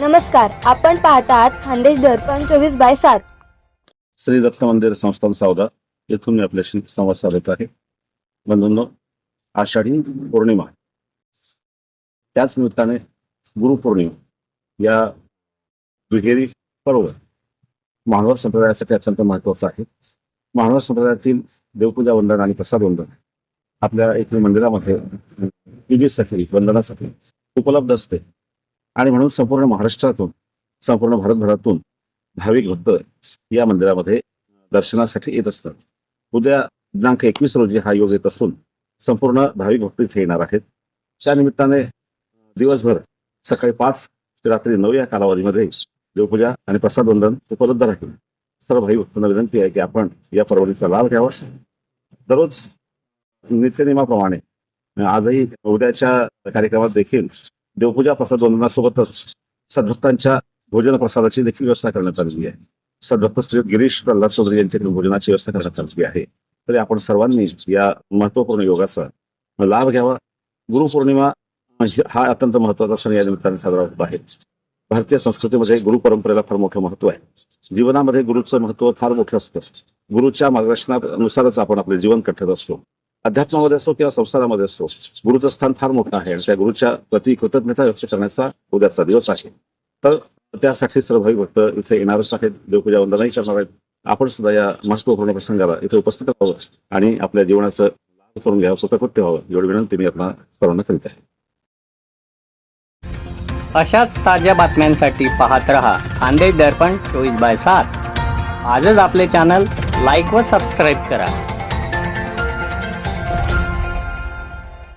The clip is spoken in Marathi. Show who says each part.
Speaker 1: नमस्कार आपण पाहतात खानदेश दर्पण चोवीस बाय सात.
Speaker 2: श्री दत्त मंदिर संस्थान सावदा येथून मी आपल्याशी संवाद साधत आहे. बंधूंनो आषाढी पौर्णिमा त्याच निमित्ताने गुरुपौर्णिमा या दुहेरी पर्व मानव संप्रदायासाठी अत्यंत महत्वाचं आहे. मानव संप्रदायातील देवपूजा वंदन आणि प्रसाद वंदन आपल्या येथील मंदिरामध्ये पूजेसाठी वंदनासाठी उपलब्ध असते. आणि म्हणून संपूर्ण महाराष्ट्रातून संपूर्ण भारतभरातून भाविक भक्त या मंदिरामध्ये दर्शनासाठी येत असतात. उद्या दिनांक एकवीस रोजी हा योग येत असून संपूर्ण भाविक भक्त इथे येणार आहेत. त्या निमित्ताने दिवसभर सकाळी पाच ते रात्री नऊ या कालावधीमध्ये देवपूजा आणि प्रसाद वंदन उपलब्ध राहील. सर्व भाई भक्तांना विनंती आहे की आपण या परवडीचा लाभ घ्यावा. दररोज नित्यनियमाप्रमाणे आजही उद्याच्या कार्यक्रमात देखील देवपूजा प्रसाद वंदनासोबतच सद्भक्तांच्या भोजन प्रसादाची देखील व्यवस्था करण्यात आलेली आहे. सद्भक्त श्री गिरीश प्रल्हाद चौधरी यांच्याकडून भोजनाची व्यवस्था करण्यात आलेली आहे. तरी आपण सर्वांनी या महत्त्वपूर्ण योगाचा लाभ घ्यावा. गुरुपौर्णिमा म्हणजे हा अत्यंत महत्त्वाचा सण या निमित्ताने साजरा होत आहे. भारतीय संस्कृतीमध्ये गुरु परंपरेला फार मोठं महत्त्व आहे. जीवनामध्ये गुरुचं महत्त्व फार मोठं असतं. गुरुच्या मार्गदर्शनानुसारच आपण आपले जीवन कठत असतो. अध्यात्मामध्ये असो किंवा संसारामध्ये असो गुरुचं स्थान फार मोठं आहे. आणि त्या गुरुच्या प्रति कृतज्ञता व्यक्त करण्याचा उद्याचा दिवस आहे. तर त्यासाठी सर्व भाविक भक्त इथे येणारच आहेत. देवपूजा वंदनाही करणार आहेत. आपण सुद्धा या महत्त्वपूर्ण प्रसंगाला इथे उपस्थित राहावं आणि आपल्या जीवनाचं लाभ करून घ्यावं स्वतःकृत्य व्हावं एवढी विनंती मी आपल्या सर्वांना करीत आहे.
Speaker 3: अशाच ताज्या बातम्यांसाठी पाहत रहा. खानदेश दर्पण चोवीस बाय सात. आजच आपले चॅनल लाईक व सबस्क्राईब करा.